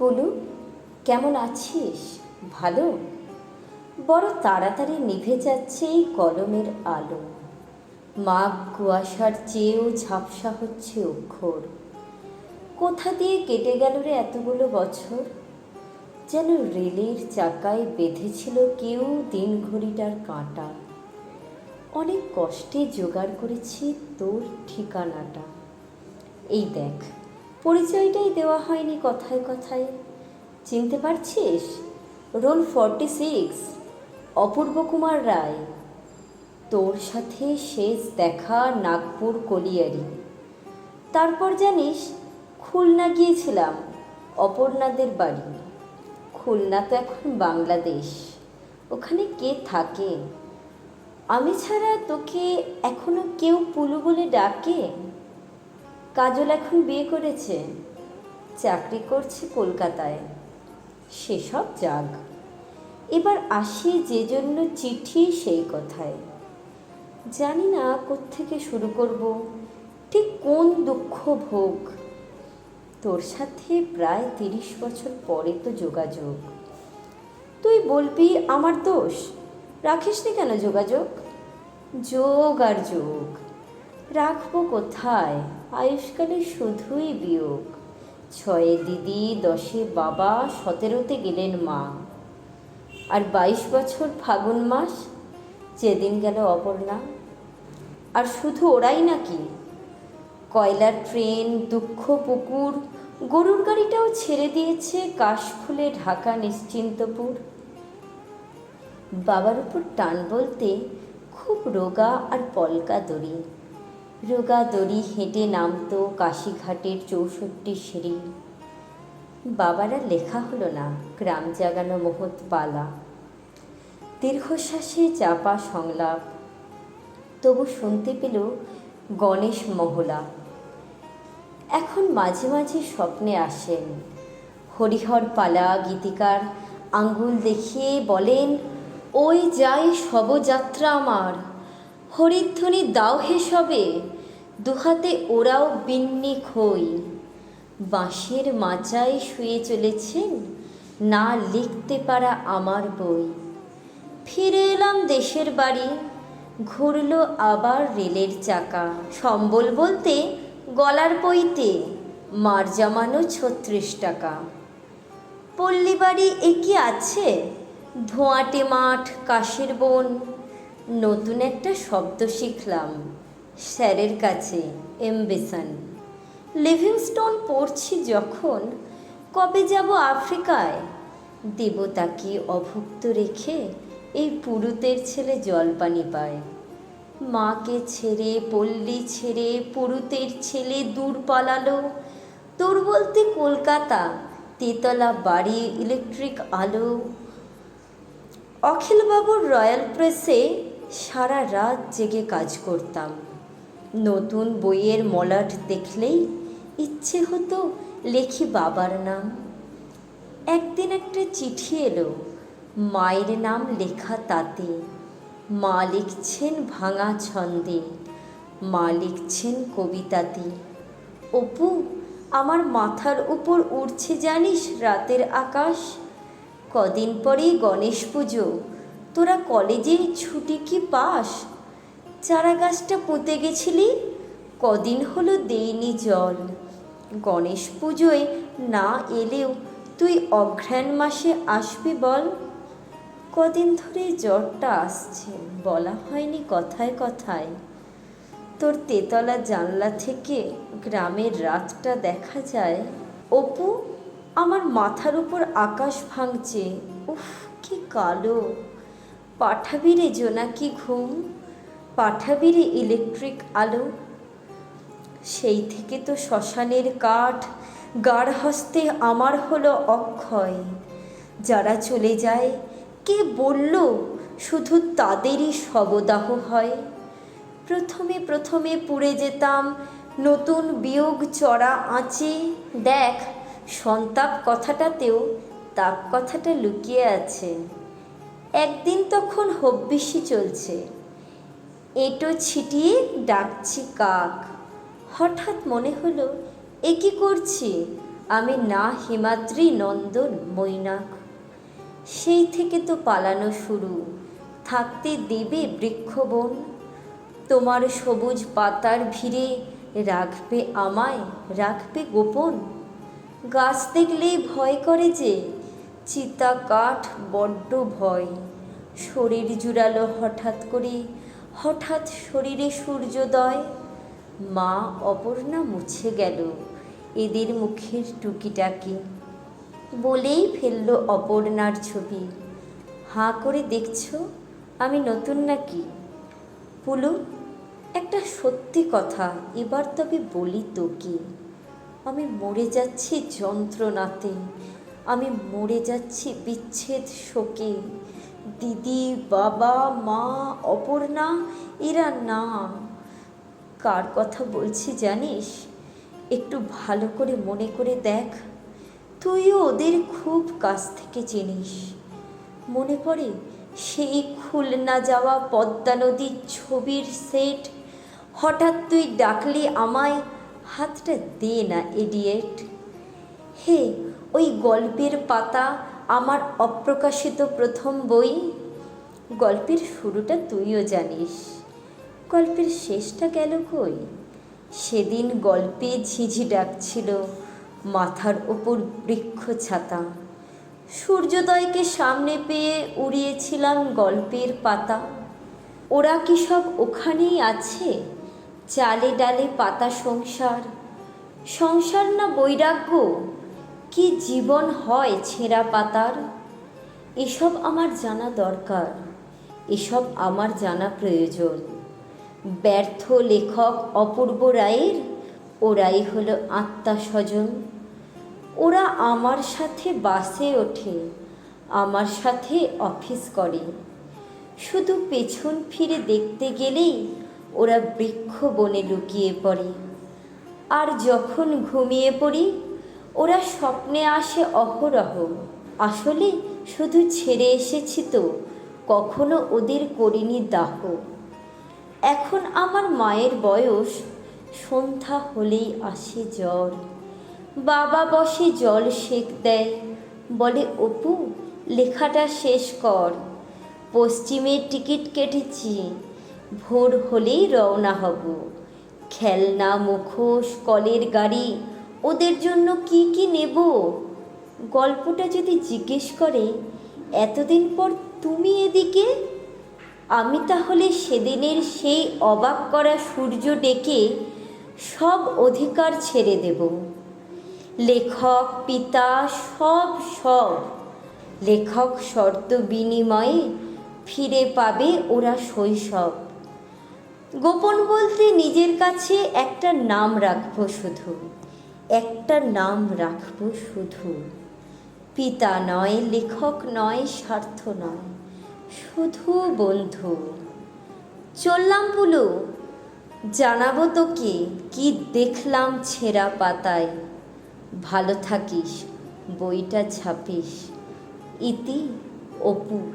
পলু কেমন আছিস? ভালো? বড় তাড়াতাড়ি নিভে যাচ্ছে এই কলমের আলো। মাঘ কুয়াশার চেয়েও ঝাপসা হচ্ছে অক্ষর। কোথা দিয়ে কেটে গেল রে এতগুলো বছর? যেন রেলের চাকায় বেঁধেছিল কেউ দিন ঘড়িটার কাঁটা। অনেক কষ্টে জোগাড় করেছি তোর ঠিকানাটা। এই দেখ পরিচয়টাই দেওয়া হয়নি কথায় কথায়। চিনতে পারছিস? Roll forty six, Apurba Kumar Roy. তোর সাথে শেষ দেখা নাগপুর কলিয়ারি। তারপর জানিস, খুলনা গিয়েছিলাম, অপর্ণাদের বাড়ি। খুলনা তো এখন বাংলাদেশ। ওখানে কে থাকে? আমি ছাড়া তোকে এখনও কেউ পুলু বলে ডাকে? কাজল এখন বিয়ে করেছে। চাকরি করছে কলকাতায়। সেসব যাক। এবার আসি যে জন্য চিঠি সেই কথায়। জানি না কোত্থেকে শুরু করব। ঠিক কোন দুঃখ ভোগ? তোর সাথে প্রায় তিরিশ বছর পরে তো যোগাযোগ। তুই বলবি, আমার দোষ? রাখিসনি কেন যোগাযোগ? যোগ আর যোগ। রাখব কোথায়? আয়ুষ্কালে শুধুই বিয়োগ। ছয়ে দিদি, দশে বাবা, সতেরোতে গেলেন মা। আর বাইশ বছর ফাগুন মাস, যেদিন গেল অপর্ণা। আর শুধু ওরাই নাকি? কয়লার ট্রেন, দুঃখ পুকুর, গরুর গাড়িটাও ছেড়ে দিয়েছে কাশফুলে ঢাকা নিশ্চিন্তপুর। বাবার উপর টান বলতে খুব রোগা আর পলকা দড়ি। রোগা দড়ি হেঁটে নামতো কাশিঘাটের চৌষট্টি সিঁড়ি। বাবারা লেখা হলো না, গ্রাম জাগানো মহৎ পালা দীর্ঘশ্বাসে চাপা সংলাপ, তবু শুনতে পেল গণেশ মহলা। এখন মাঝে মাঝে স্বপ্নে আসেন। হরিহর পালা গীতিকার আঙ্গুল দেখিয়ে বলেন, ওই যাই শবযাত্রা আমার। হরিধ্বনি দাও হে সবে, দুহাতে ওরাও বিন্নি খই বাঁশের মাচায় শুয়ে চলেছেন, না লিখতে পারা আমার বই। ফিরে এলাম দেশের বাড়ি, ঘুরল আবার রেলের চাকা। সম্বল বলতে গলার পইতে মার জমানো ছত্রিশ টাকা। পল্লী বাড়ি এ কি আছে? ধোঁয়াটে মাঠ, কাশের বন নতুন একটা শব্দ শিখলাম। স্যারের কাছে এমবেসান। লিভিংস্টোন পড়ছি যখন, কবে যাব আফ্রিকায়? দেব তাকে অভুক্ত রেখে এই পুরুতের ছেলে জলপানি পায়। মাকে ছেড়ে, পল্লী ছেড়ে, পুরুতের ছেলে দূর পালালো। তোর বলতে কলকাতা, তেতলা বাড়ি, ইলেকট্রিক আলো। অখিলবাবুর রয়্যাল প্রেসে সারা রাত জেগে কাজ করতাম। নতুন বইয়ের মলাট দেখলেই ইচ্ছে হতো লেখি বাবার নাম। একদিন একটা চিঠি এলো, মায়ের নাম লেখা তাতে। মা লিখছেন ভাঙা ছন্দে, মা লিখছেন কবিতাতে। অপু, আমার মাথার উপর উড়ছে জানিস রাতের আকাশ? কদিন পরেই গণেশ পুজো তোরা কলেজে ছুটি কি পাস? চারা গাছটা পুঁতে গেছিলি? কদিন হলো দেইনি জল। গণেশ পুজোয় না এলেও তুই অঘ্রাণ মাসে আসবি বল। কদিন ধরে জ্বরটা আসছে, বলা হয়নি কথায় কথায়। তোর তেতলা জানলা থেকে গ্রামের রাতটা দেখা যায়। অপু, আমার মাথার উপর আকাশ ভাঙছে। উফ, কি কালো। পাঠাবি রে জোনাকি ঘুম? পাঠাবি রে ইলেকট্রিক আলো? সেই থেকে তো শ্মশানের কাঠ, গাঢ় হস্তে আমার হলো অক্ষয়। যারা চলে যায়, কে বলল শুধু তাদেরই শবদাহ হয়? প্রথমে প্রথমে পুড়ে যেতাম, নতুন বিয়োগ চড়া আঁচে। দেখ, সন্তাপ কথাটাতেও, তাপ কথাটা লুকিয়ে আছে। একদিন তখন হব্বিসি চলছে। এঁটো ছিটিয়ে ডাকছি কাক। হঠাৎ মনে হলো, এ কী করছি? আমি না হিমাদ্রি নন্দন মৈনাক। সেই থেকে তো পালানো শুরু। থাকতে দেবে বৃক্ষবন। তোমার সবুজ পাতার ভিড়ে রাখবে আমায়, রাখবে গোপন। গাছ দেখলেই ভয় করে যে চিতা কাঠ বড্ড ভয়। শরীর জুড়ালো হঠাৎ করে, হঠাৎ শরীরে সূর্যোদয়। মা অপর্ণা মুছে গেল এদের মুখের টুকিটাকি। বলেই ফেলল অপর্ণার ছবি। হাঁ করে দেখছ, আমি নতুন নাকি? পুলু, একটা সত্যি কথা, এবার তবে বলি তোকে আমি মরে যাচ্ছি যন্ত্রণাতে আমি মরে যাচ্ছি বিচ্ছেদ শোকে। দিদি, বাবা, মা, অপর্ণা, এরা না কার কথা বলছি জানিস? একটু ভালো করে মনে করে দেখ। তুইও ওদের খুব কাছ থেকে চিনিস। মনে পড়ে সেই খুলনা যাওয়া পদ্মা নদীর ছবির সেট? হঠাৎ তুই ডাকলি আমায়, হাতটা দে না এডিয়েট হে ওই গল্পের পাতা আমার অপ্রকাশিত প্রথম বই? গল্পের শুরুটা তুইও জানিস। গল্পের শেষটা গেল কই? সেদিন গল্পে ঝিঝি ডাকছিল, মাথার ওপর বৃক্ষ ছাতা। সূর্যোদয়কে সামনে পেয়ে উড়িয়েছিলাম গল্পের পাতা। ওরা কি সব ওখানেই আছে? চালে ডালে পাতা সংসার। সংসার না বৈরাগ্য? কি জীবন হয় ছেঁড়া পাতার? এসব আমার জানা দরকার, এসব আমার জানা প্রয়োজন। ব্যর্থ লেখক অপূর্ব রায়ের, ওরাই হলো আত্মা স্বজন। ওরা আমার সাথে বাসে ওঠে, আমার সাথে অফিস করে। শুধু পেছন ফিরে দেখতে গেলেই ওরা বৃক্ষ বনে লুকিয়ে পড়ে। আর যখন ঘুমিয়ে পড়ি ওরা স্বপ্নে আসে অহরহ। আসলে শুধু ছেড়ে এসেছি তো, কখনো ওদের করিনি দাহ। এখন আমার মায়ের বয়স, সন্ধ্যা হলেই আসে জ্বর। বাবা বসে জল সেক দেয়, বলে, অপু, লেখাটা শেষ কর। পশ্চিমের টিকিট কেটেছি, ভোর হলেই রওনা হব। খেলনা, মুখোশ, কলের গাড়ি ওদের জন্য কি কি নেব? গল্পটা যদি জিজ্ঞেস করে, এতদিন পর তুমি এদিকে? আমি তাহলে সেদিনের সেই অবাক করা সূর্য ডেকে সব অধিকার ছেড়ে দেব। লেখক, পিতা, সব সব। লেখক শর্ত বিনিময়ে ফিরে পাবে ওরা শৈশব। গোপন বলতে নিজের কাছে একটা নাম রাখব শুধু। একটা নাম রাখব শুধু। পিতা নয়, লেখক নয়, স্বার্থ নয়, শুধু বন্ধু। চললাম পুলু জানাব তোকে কি দেখলাম ছেঁড়া পাতায়। ভালো থাকিস, বইটা ছাপিস। ইতি, অপু।